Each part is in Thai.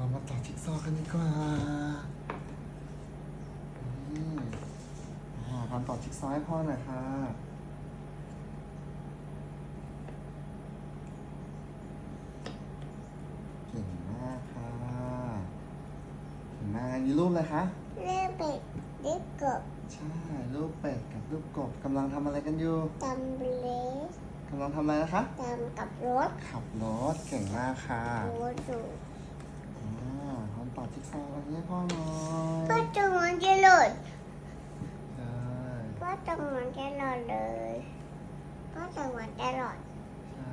เรามาต่อจิ๊กซอว์กันดีกว่านี่อ่าทำต่อจิ๊กซอว์ให้พ่อหน่อยค่ะเก่งมากค่ะเก่งมากอันนี้รูปอะไรคะเลือกเป็ดเลือกกบใช่รูปเป็ดกับรูปกบกำลังทำอะไรกันอยู่ตำเบลสกำลังทำอะไรนะคะตำกับรถขับรถเก่งมากค่ะรถดูอ่าทำต่อจิ๊กซอว์กันให้พ่อหน่อยก็จังหวะจะหลุดได้ก็จังหวะจะหลุดเลยก็จังหวะจะหลุดใช่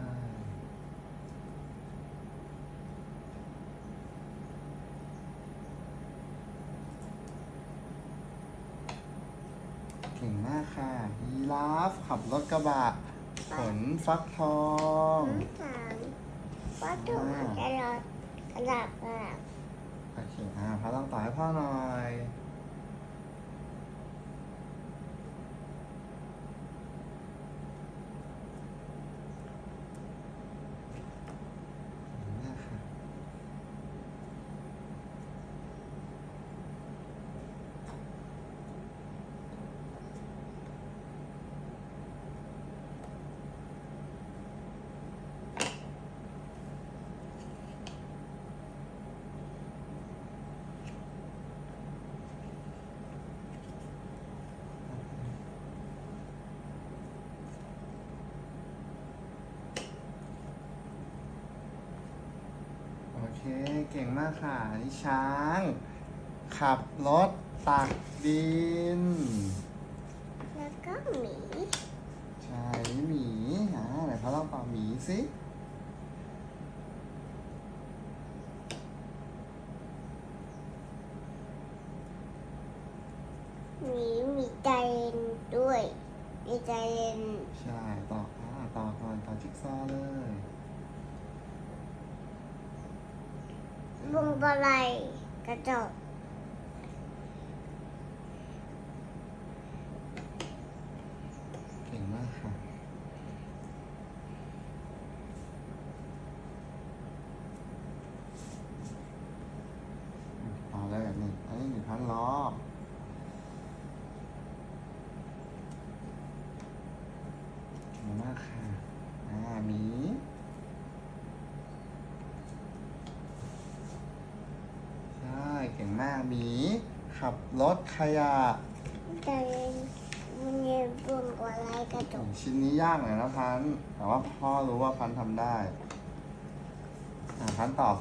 เก่งมากค่ะยีราฟขับรถกระบะขนฟักทองถามก็จังหวะจะหลุดกระดับกระดับ โอเคอ่าพ่อต้องต่อให้พ่อหน่อย นี่ค่ะ โอ เค เก่งมากค่ะนี่ช้าง ขับรถตักดิน แล้วก็หมี ใช่นี่หมีอ่าไหนพ่อลองต่อหมีสิหมีมีใจเย็นด้วย มีใจเย็น ใช่ ต่ออ่าต่อก่อน ต่อจิ๊กซอว์เลย วงบะไลกระจกเก่งมากค่ะต่อเลยแบบนี้อันนี้หนึ่งพันล้อ เก่งมากค่ะ อ่าหมี ใช่ เก่ง มากหมี ขับรถขยะใจเย็นมันเย็นวงบะไลกระจกชิ้นนี้ยากหน่อยนะพันธุ์แต่ว่าพ่อรู้ว่าพันธุ์ทำได้อ่าพันธุ์ตอบ